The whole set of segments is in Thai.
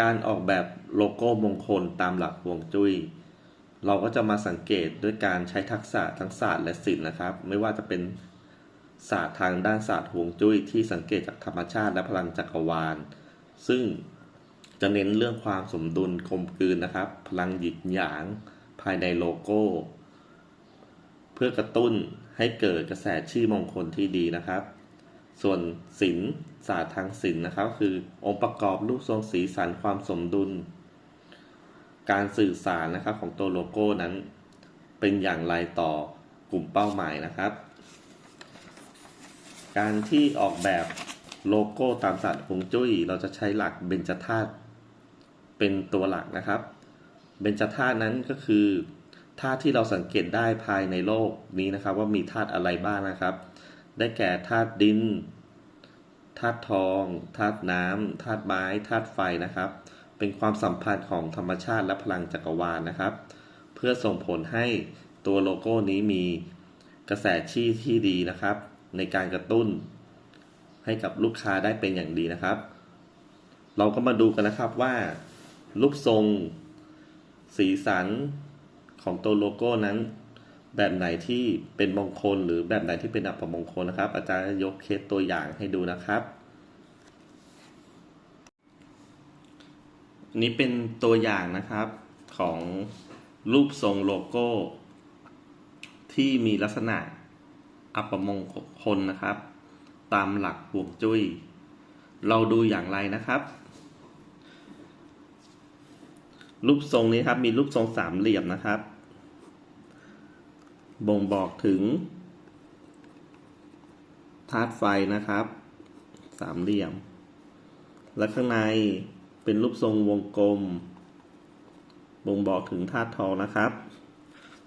การออกแบบโลโก้มงคลตามหลักฮวงจุ้ย เราก็จะมาสังเกตด้วยการใช้ทักษะทั้งศาสตร์และศิลป์นะครับ ไม่ว่าจะเป็นศาสตร์ทางด้านศาสตร์ฮวงจุ้ยที่สังเกตจากธรรมชาติและพลังจักรวาล ซึ่งจะเน้นเรื่องความสมดุลกลมกลืนนะครับ พลังหยินหยางภายในโลโก้ เพื่อกระตุ้นให้เกิดกระแสชื่อมงคลที่ดีนะครับ ส่วนศิลศาสตร์ทางศิลป์นะครับ คือองค์ประกอบรูปทรงสีสันความสมดุล การสื่อสารนะครับของตัวโลโก้นั้น เป็นอย่างไรต่อกลุ่มเป้าหมายนะครับ การที่ออกแบบโลโก้ตามศาสตร์ฮวงจุ้ย เราจะใช้หลักเบญจธาตุเป็นตัวหลักนะครับ เบญจธาตุนั้นก็คือธาตุที่เราสังเกตได้ภายในโลกนี้นะครับ ว่ามีธาตุอะไรบ้างนะครับ ได้แก่ธาตุดินธาตุทองธาตุน้ำธาตุไม้ธาตุไฟนะครับ เป็นความสัมพันธ์ของธรรมชาติและพลังจักรวาลนะครับ เพื่อส่งผลให้ตัวโลโก้นี้มีกระแสชี้ที่ดีนะครับ ในการกระตุ้น ให้กับลูกค้าได้เป็นอย่างดีนะครับ เราก็มาดูกันนะครับว่ารูปทรง สีสันของตัวโลโก้นั้น แบบไหนที่เป็นมงคลหรือแบบไหนที่เป็นอัปมงคลนะครับ อาจารย์ยกเคสตัวอย่างให้ดูนะครับ นี่เป็นตัวอย่างนะครับของรูปทรงโลโก้ ที่มีลักษณะอัปมงคลนะครับ ตามหลักฮวงจุ้ย เราดูอย่างไรนะครับ รูปทรงนี้ครับมีรูปทรงสามเหลี่ยมนะครับ บ่งบอกถึงธาตุไฟนะครับ สามเหลี่ยม และข้างในเป็นรูปทรงวงกลม บ่งบอกถึงธาตุทองนะครับ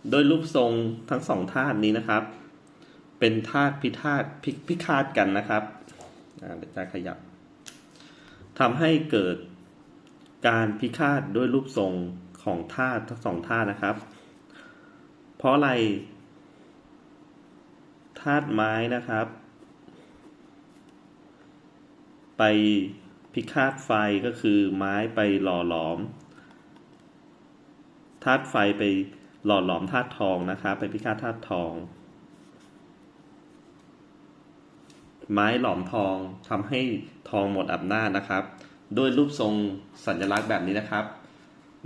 โดยรูปทรงทั้งสองธาตุนี้นะครับ เป็นธาตุพิธาตุพิพิฆาตกันนะครับอาเดี๋ยวจะขยับทำให้เกิดการพิฆาตด้วยรูปทรงของธาตุทั้งสองธาตุนะครับ เพราะอะไร ธาตุไม้นะครับ ไปพิฆาตไฟก็คือไม้ไปหล่อหลอมธาตุไฟไปหล่อหลอมธาตุทองนะครับ ไปพิฆาตธาตุทอง ไม้หลอมทองทำให้ทองหมดอำนาจนะครับ ด้วยรูปทรงสัญลักษณ์แบบนี้นะครับ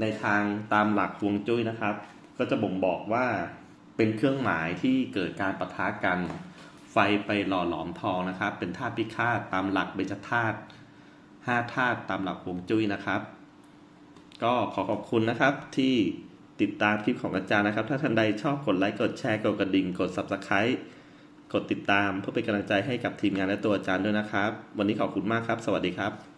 ในทางตามหลักฮวงจุ้ยนะครับ ก็จะบ่งบอกว่า เป็นเครื่องหมายที่เกิดการปะทะกัน ไฟไปหล่อหลอมทองนะครับ เป็นธาตุพิฆาตตามหลักเบญจธาตุห้าธาตุตามหลักฮวงจุ้ยนะครับ ก็ขอขอบคุณนะครับที่ติดตามคลิปของอาจารย์นะครับ ถ้าท่านใดชอบกดไลค์กดแชร์กดกระดิ่งกด subscribe กดติดตามเพื่อเป็นกำลังใจให้กับทีมงานและตัวอาจารย์ด้วยนะครับ วันนี้ขอบคุณมากครับ สวัสดีครับ